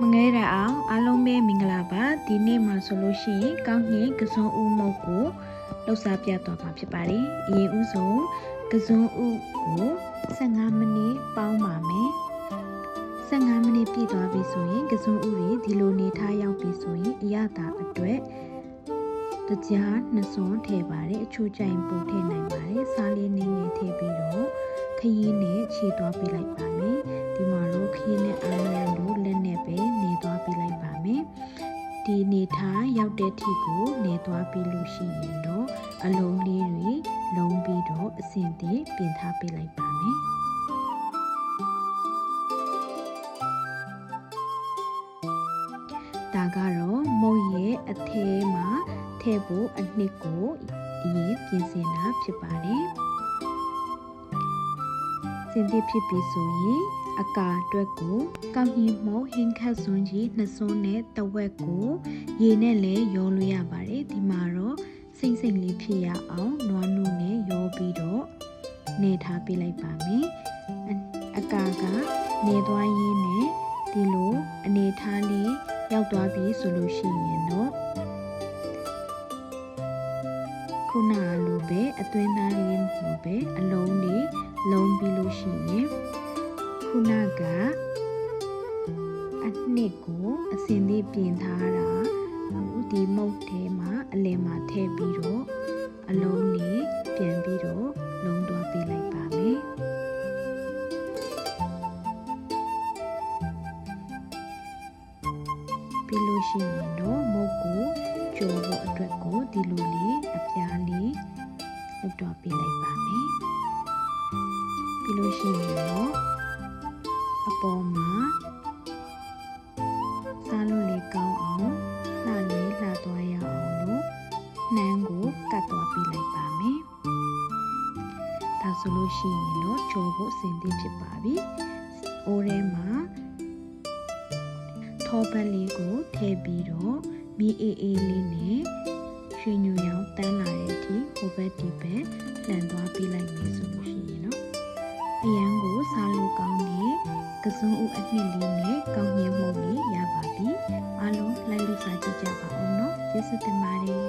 မငဲရအောင်အားလုံးပဲမင်္ဂလာပါဒီနေ့မှာဆိုလို့ရှိရင်ကောင်းကင်ကစုံဦးမုတ်ကိုလှုပ်ရှားပြသွားမှာဖြစ်ပါတယ်အရင်ဦးဆုံးကစုံဦးကို15မိနစ်ပေါင်းပါမယ်15မိနစ်ပြည့်သွားပြီဆိုရင်ကစုံဦးတွေဒီလိုနေထားရောက်ပြီဆိုရင်အရသာအတွက်တကြားနှစ်စွန်းထည့်ပါတယ်အချို့ကြိုင်ပို့ထည့်နိုင်ပါတယ်စားလေးနည်းငယ်ထည့်ပြီးတော့ခရီးနဲ့ခြေသွားပြလိုက်ပါမယ်ဒီမှာတော့ခရီးနဲ့အားရ ဒီနေထားရောက်တဲ့ထိကိုနေသွားပြီးလို့ရှိရင်တော့အလုံးလေးတွေလုံးပြီးတော့အစင်တင်ပြင်ထားပြလိုက်ပါမယ်ဒါကတော့မုတ်ရဲ့အထဲမှာထည့်ဖို့အနှစ်ကိုအရင်ပြင်ဆင်တာဖြစ်ပါတယ်စင်တိဖြစ်ပြီဆိုရင် အကာအတွက်ကိုကောက်ညင်မို့ဟင်းခတ်စွန်းကြီးနှစ်စွန်းနဲ့တဝက်ကိုရေနဲ့လည်းရောလို့ရပါတယ်ဒီမှာတော့စိမ့်စိမ့်လေးဖြစ်ရအောင်နွားနုနဲ့ရောပြီးတော့နေထားပေးလိုက်ပါမယ်အအကာကနေသွားရင်းနဲ့ဒီလိုအနေထားလေးရောက်သွားပြီဆိုလို့ရှိရင်တော့ခုနကလိုပဲအတွင်းသားလေးလိုပဲအလုံးလေးလုံးပြီးလို့ရှိရင် ခုနကအနှစ်ကိုအစင်လေးပြင်ထားတာဟိုဒီမုတ်ထဲမှာအလယ်မှာထည့်ပြီးတော့အလုံးလေးပြန်ပြီးတော့လုံးသွားပေးလိုက်ပါမယ်ပြီးလို့ရှိရင်တော့မုတ်ကိုကြော်ဖို့အတွက်ကိုဒီလိုလေးအပြားလေးလုပ်တော့ပေးလိုက်ပါမယ်ပြီးလို့ရှိရင်တော့ အပေါ်မှာစားလို့လေကောင်းအောင်လှလေးလှသွားရအောင်လို့နှမ်းကိုကတ်သွားပေးလိုက်ပါမယ်ဒါဆိုလို့ရှိရင်တော့ကြော်ဖို့အဆင်သင့်ဖြစ်ပါပြီအိုးထဲမှာထောပတ်လေးကိုထည့်ပြီးတော့မီအေးအေးလေးနဲ့ရွှေညူရောင်တန်းလာတဲ့အထိဟိုဘက်ဒီဘက်လှန်သွားပေးလိုက်မယ်ဆို ကစုံဦးအနှစ်လေးနဲ့ကောင်းညင်မှုလေးရပါပြီအားလုံးလိုက်လို့စားကြည့်ကြပါဦးနော်ကျေးဇူးတင်ပါတယ်